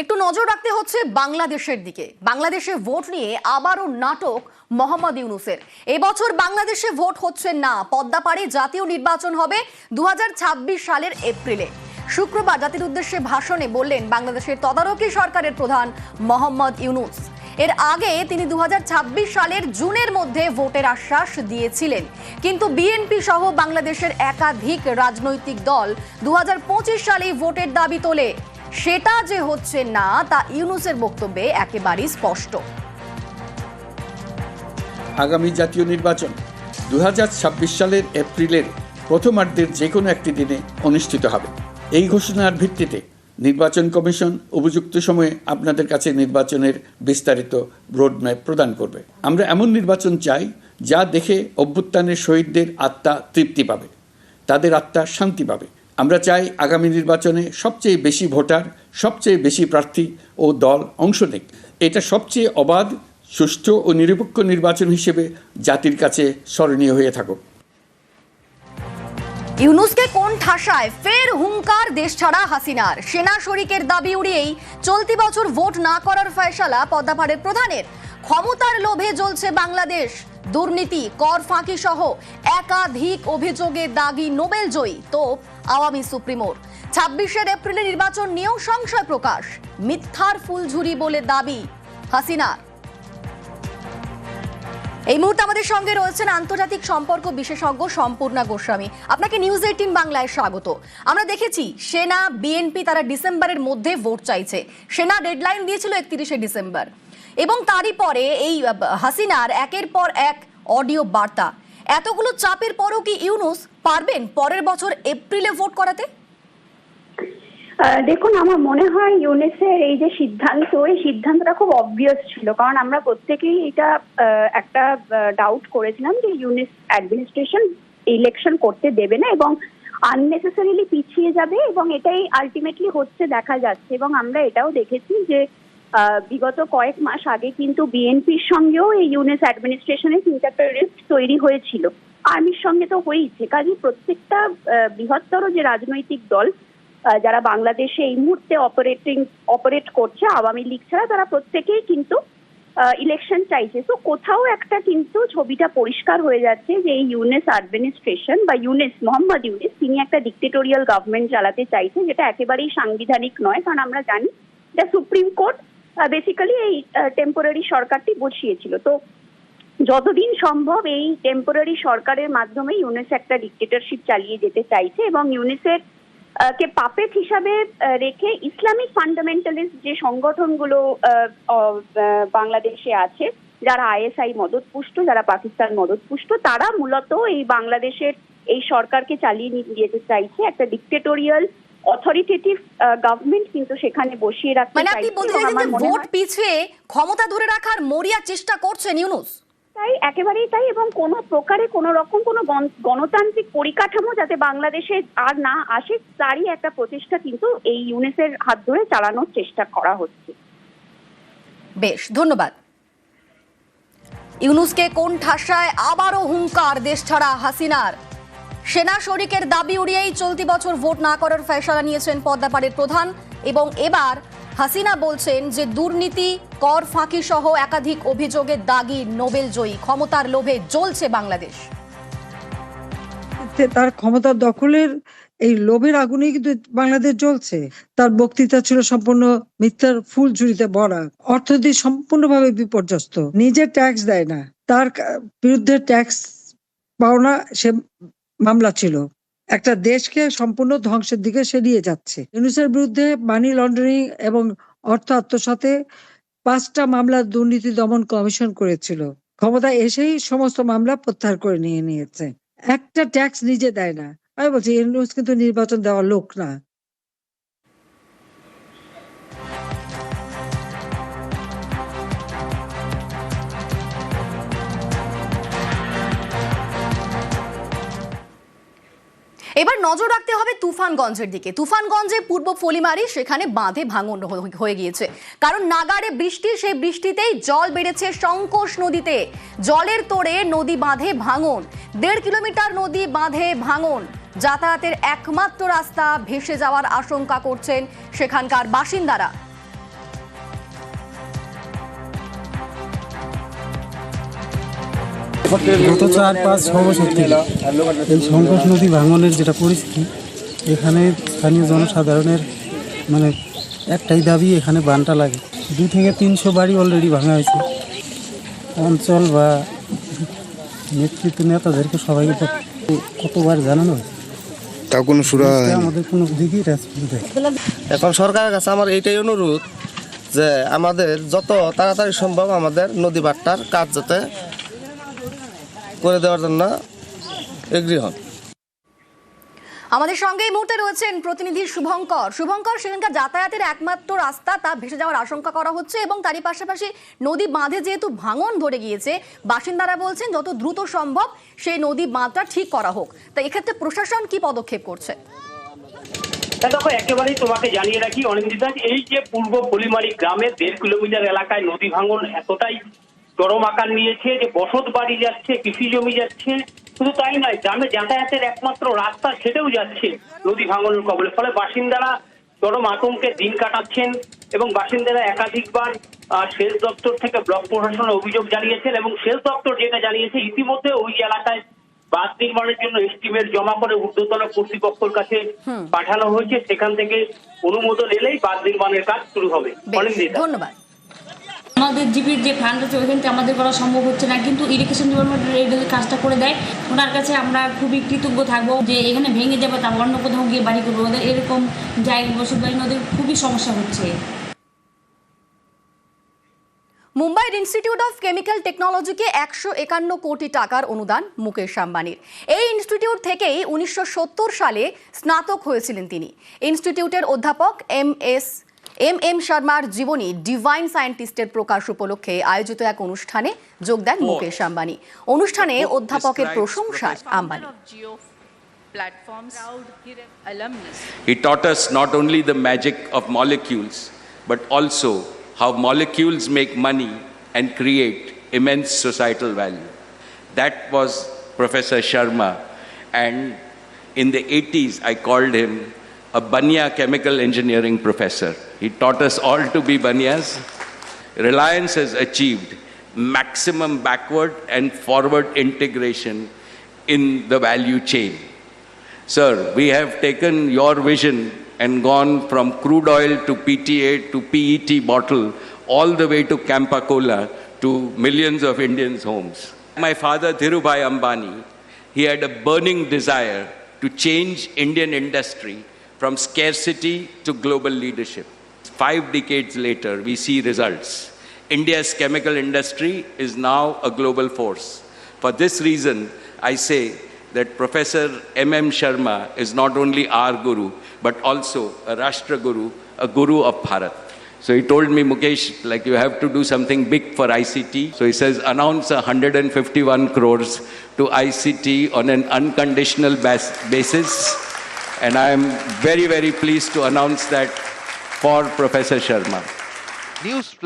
একটু নজর রাখতে হচ্ছে বাংলাদেশের দিকে। বাংলাদেশে ভোট নিয়ে আবারও নাটক মোহাম্মদ ইউনুসের। এবছর বাংলাদেশে ভোট হচ্ছে না, পদ্মাপাড়ে জাতীয় নির্বাচন হবে দু হাজার ছাব্বিশ সালের এপ্রিলে। শুক্রবার জাতির উদ্দেশ্যে ভাষণে বললেন বাংলাদেশের তদারকি সরকারের প্রধান মোহাম্মদ ইউনুস। এর আগে তিনি দু হাজার ছাব্বিশ সালের জুনের মধ্যে ভোটের আশ্বাস দিয়েছিলেন। কিন্তু বিএনপি সহ বাংলাদেশের একাধিক রাজনৈতিক দল দু হাজার পঁচিশ সালেই ভোটের দাবি তোলে। সেটা যে হচ্ছে না, তা ইউনুসের বক্তব্যে একেবারেই স্পষ্ট। আগামী জাতীয় নির্বাচন দুহাজার ছাব্বিশ সালের এপ্রিলের প্রথমার্ধের যে কোনো একটি দিনে অনুষ্ঠিত হবে। এই ঘোষণার ভিত্তিতে নির্বাচন কমিশন উপযুক্ত সময়ে আপনাদের কাছে নির্বাচনের বিস্তারিত রোডম্যাপ প্রদান করবে। আমরা এমন নির্বাচন চাই যা দেখে অভ্যুত্থানের শহীদদের আত্মা তৃপ্তি পাবে, তাদের আত্মা শান্তি পাবে। আমরা চাই আগামী নির্বাচনে সবচেয়ে বেশি ভোটার, সবচেয়ে বেশি প্রার্থী ও দল অংশ নেক। এটা সবচেয়ে অবাধ, সুষ্ঠু ও নিরপেক্ষ নির্বাচন হিসেবে জাতির কাছে স্মরণীয় হয়ে থাকুক। ইউনুসকে কোন ঠাসায় ফের হুঙ্কার দেশ ছাড়া হাসিনার। সেনা শরিকের দাবি উড়িয়েই চলতি বছর ভোট না করার ফয়সালা পদ্মাপাড়ের প্রধানের। ক্ষমতার লোভে জ্বলছে বাংলাদেশ। দুর্নীতি, কর ফাঁকি সহ একাধিক অভিযোগে দাগি নোবেল জয়ী তোপ আওয়ামী সুপ্রিমোর। ছাব্বিশের এপ্রিলে নির্বাচন নিয়েও সংশয় প্রকাশ। মিথ্যার ফুলঝুরি বলে দাবি হাসিনার। এই মুহূর্তে আমাদের সঙ্গে রয়েছেন আন্তর্জাতিক সম্পর্ক বিশেষজ্ঞ সম্পূর্ণা গোস্বামী। আপনাকে নিউজ এইটিন বাংলায় স্বাগত। আমরা দেখেছি, সেনা, বিএনপি তারা ডিসেম্বরের মধ্যে ভোট চাইছে। সেনা ডেডলাইন দিয়েছিল একত্রিশে ডিসেম্বর। এবং তারই পরে এই হাসিনার একের পর এক অডিও বার্তা। এতগুলো চাপের পরও কি ইউনুস পারবেন পরের বছর এপ্রিলে ভোট করাতে? দেখুন, আমার মনে হয় ইউনেসের এই যে সিদ্ধান্ত, এই সিদ্ধান্তটা খুব অবভিয়াস ছিল। কারণ আমরা প্রত্যেকেই এটা একটা ডাউট করেছিলাম যে ইউনেস অ্যাডমিনিস্ট্রেশন ইলেকশন করতে দেবে না এবং আননেসেসারিলি পিছিয়ে যাবে এবং এটাই আলটিমেটলি হচ্ছে, দেখা যাচ্ছে। এবং আমরা এটাও দেখেছি যে বিগত কয়েক মাস আগে কিন্তু বিএনপির সঙ্গেও এই ইউনেস একটা রিস্ক তৈরি হয়েছিল। আর্মির সঙ্গে তো হয়েইছে কাজে প্রত্যেকটা বৃহত্তর যে রাজনৈতিক দল যারা বাংলাদেশে এই মুহূর্তে অপারেটিং অপারেট করছে, আওয়ামী লীগ ছাড়া তারা প্রত্যেকেই কিন্তু ইলেকশন চাইছে। তো কোথাও একটা কিন্তু ছবিটা পরিষ্কার হয়ে যাচ্ছে যে এই ইউনেস অ্যাডমিনিস্ট্রেশন বা ইউনেস, মোহাম্মদ ইউনেস, তিনি একটা ডিক্টেটোরিয়াল গভর্নমেন্ট চালাতে চাইছে, যেটা একেবারেই সাংবিধানিক নয়, কারণ আমরা জানি যে সুপ্রিম কোর্ট বেসিক্যালি এই টেম্পোরারি সরকারটি বসিয়েছিল। তো যতদিন সম্ভব এই টেম্পোরারি সরকারের মাধ্যমে ইউনেস একটা ডিক্টেটরশিপ চালিয়ে যেতে চাইছে এবং ইউনেসের কে পাপেট হিসাবে রেখে ইসলামিক ফান্ডামেন্টালিস্ট যে সংগঠনগুলো বাংলাদেশে আছে, যারা আইএসআই মদতপুষ্ট, যারা পাকিস্তান মদতপুষ্ট, তারা মূলত এই বাংলাদেশের এই সরকারকে চালিয়ে নিয়ে যেতে চাইছে একটা ডিক্টেটোরিয়াল অথরিটেটিভ গভর্নমেন্ট কিন্তু সেখানে বসিয়ে রাখতে মানে আপনি বলতে চাইছেন যে ভোট পিছিয়ে ক্ষমতা ধরে রাখার মরিয়া চেষ্টা করছেন ইউনুস তাই একেবারেই তাই এবং কোনো প্রকারে কোনো রকম কোনো গণ- গণতান্ত্রিক পরিকাঠামো যাতে বাংলাদেশে আর না আসে তারই একটা প্রচেষ্টা কিন্তু এই ইউনেসের হাত ধরে চালানোর চেষ্টা করা হচ্ছে। বেশ ধন্যবাদ। ইউনুসকে কোন ঠাসায় আবারও হুঙ্কার দেশ ছাড়া হাসিনার। সেনা শরিকের দাবি উড়িয়েই চলতি বছর ভোট না করার ফেসলা নিয়েছেন পদ্মাপাড়ের প্রধান এবং এবার হাসিনা বলছেন যে দুর্নীতি, কর ফাঁকি সহ একাধিক অভিযোগে দাগি নোবেল জয়ী। ক্ষমতার লোভে জ্বলছে বাংলাদেশ। তার ক্ষমতা দখলের এই লোভের আগুনেই কিন্তু বাংলাদেশ জ্বলছে। তার বক্তৃতা ছিল সম্পূর্ণ মিথ্যার ফুল ঝুড়িতে ভরা। অর্থনীতি সম্পূর্ণভাবে বিপর্যস্ত। নিজে ট্যাক্স দেয় না। তার বিরুদ্ধে ট্যাক্স পাওনা সে মামলা ছিল। একটা দেশকে সম্পূর্ণ ধ্বংসের দিকে সেরিয়ে যাচ্ছে। ইউনুসের বিরুদ্ধে মানি লন্ডারিং এবং অর্থ আত্মসাতে পাঁচটা মামলা দুর্নীতি দমন কমিশন করেছিল। ক্ষমতা এসেই সমস্ত মামলা প্রত্যাহার করে নিয়ে নিয়েছে। একটা ট্যাক্স নিজে দেয় না। আমি বলছি, ইউনুস কিন্তু নির্বাচন দেওয়ার লোক না। এবার নজর রাখতে হবে তুফানগঞ্জের দিকে। তুফানগঞ্জে পূর্ব ফলিমারি সেখানে বাঁধে ভাঙন হয়ে গিয়েছে। কারণ নাগারে বৃষ্টি, সেই বৃষ্টিতেই জল বেড়েছে সংকোষ নদীতে। জলের তোড়ে নদী বাঁধে ভাঙন। দেড় কিলোমিটার নদী বাঁধে ভাঙন। যাতায়াতের একমাত্র রাস্তা ভেসে যাওয়ার আশঙ্কা করছেন সেখানকার বাসিন্দারা। গত চার পাঁচ ছ বছর থেকে এই সংকট নদী ভাঙনের যেটা পরিস্থিতি এখানে স্থানীয় জনসাধারণের মানে একটাই দাবি এখানে বানটা লাগে। দু থেকে তিনশো বাড়ি অলরেডি ভাঙা হয়েছে। অঞ্চল বা নেতৃত্ব নেতাদেরকে সবাইকে কত- কতবার জানানো হয়েছে তাও কোনো সুরা। আমাদের কোনো দিকেই এখন সরকারের কাছে আমার এইটাই অনুরোধ যে আমাদের যত তাড়াতাড়ি সম্ভব আমাদের নদী বাট্টার কাজ যাতে করে দেওয়ার জন্য এগ্রি হন। আমাদের সঙ্গে এই মুহূর্তে রয়েছেন প্রতিনিধি শুভঙ্কর। শুভঙ্কর সেখানকার যাতায়াতের একমাত্র রাস্তা তা ভেসে যাওয়ার আশঙ্কা করা হচ্ছে এবং তারই পাশাপাশি নদী বাঁধে যেহেতু ভাঙন ধরে গিয়েছে বাসিন্দারা বলছেন যত দ্রুত সম্ভব সেই নদী বাঁধটা ঠিক করা হোক। তা এক্ষেত্রে প্রশাসন কি পদক্ষেপ করছে? দেখো একেবারেই তোমাকে জানিয়ে রাখি অনিন্দিতা এই যে পূর্ব পলিমারি গ্রামের দেড় কিলোমিটার এলাকায় নদী ভাঙন এতটাই চরম আকার নিয়েছে যে বসত বাড়ি যাচ্ছে কৃষি জমি যাচ্ছে। শুধু তাই নয় গ্রামে যাতায়াতের একমাত্র রাস্তা সেটাও যাচ্ছে নদী ভাঙনের কবলে। ফলে বাসিন্দারা চরম আতঙ্কে দিন কাটাচ্ছেন এবং বাসিন্দারা একাধিকবার সেচ দপ্তর থেকে ব্লক প্রশাসনে অভিযোগ জানিয়েছেন এবং সেচ দপ্তর যেটা জানিয়েছে ইতিমধ্যে ওই এলাকায় বাস নির্মাণের জন্য এস্টিমেট জমা করে ঊর্ধ্বতন কর্তৃপক্ষের কাছে পাঠানো হয়েছে। সেখান থেকে অনুমোদন এলেই বাস নির্মাণের কাজ শুরু হবে। ধন্যবাদ। আমাদের জিপির যে ফান্ড আছে ওইখান থেকে আমাদের করা সম্ভব হচ্ছে না। কিন্তু ইরিগেশন ডিপার্টমেন্ট এই কাজটা করে দেয়। ওনার কাছে আমরা খুবই কৃতজ্ঞ থাকব যে এখানে ভেঙে যাবে তারপর অন্য কোথাও গিয়ে বাড়ি করব। ওদের এরকম জায়গা বসত বাড়ি ওদের খুবই সমস্যা হচ্ছে। মুম্বাইয়ের ইনস্টিটিউট অফ কেমিক্যাল টেকনোলজিকে একশো একান্ন কোটি টাকার অনুদান মুকেশ আম্বানির। এই ইনস্টিটিউট থেকেই উনিশশো সত্তর সালে স্নাতক হয়েছিলেন তিনি। ইনস্টিটিউটের অধ্যাপক এম এস এম এম শর্মার জীবনী ডিভাইন সায়েন্টিস্টের প্রকাশ উপলক্ষে আয়োজিত এক অনুষ্ঠানে যোগ দেন মুকেশ আম্বানি অনুষ্ঠানে অধ্যাপকের প্রশংসায় Ambani He taught us not only the magic of molecules, but also how molecules make money and create immense societal value. That was Professor Sharma, and in the 80s, I called him a Banya chemical engineering professor. He taught us all to be Banyas. Reliance has achieved maximum backward and forward integration in the value chain. Sir, we have taken your vision and gone from crude oil to PTA to PET bottle all the way to Campa Cola to millions of Indians' homes. My father, Dhirubhai Ambani, he had a burning desire to change Indian industry from scarcity to global leadership. Five decades later, we see results. India's chemical industry is now a global force. For this reason, I say that Professor M.M. Sharma is not only our guru, but also a Rashtra Guru, a guru of Bharat. So he told me, Mukesh, like you have to do something big for ICT. So he says, announce 151 crores to ICT on an unconditional bas- basis. And I am very, very pleased to announce that for Professor Sharma. Newsflash.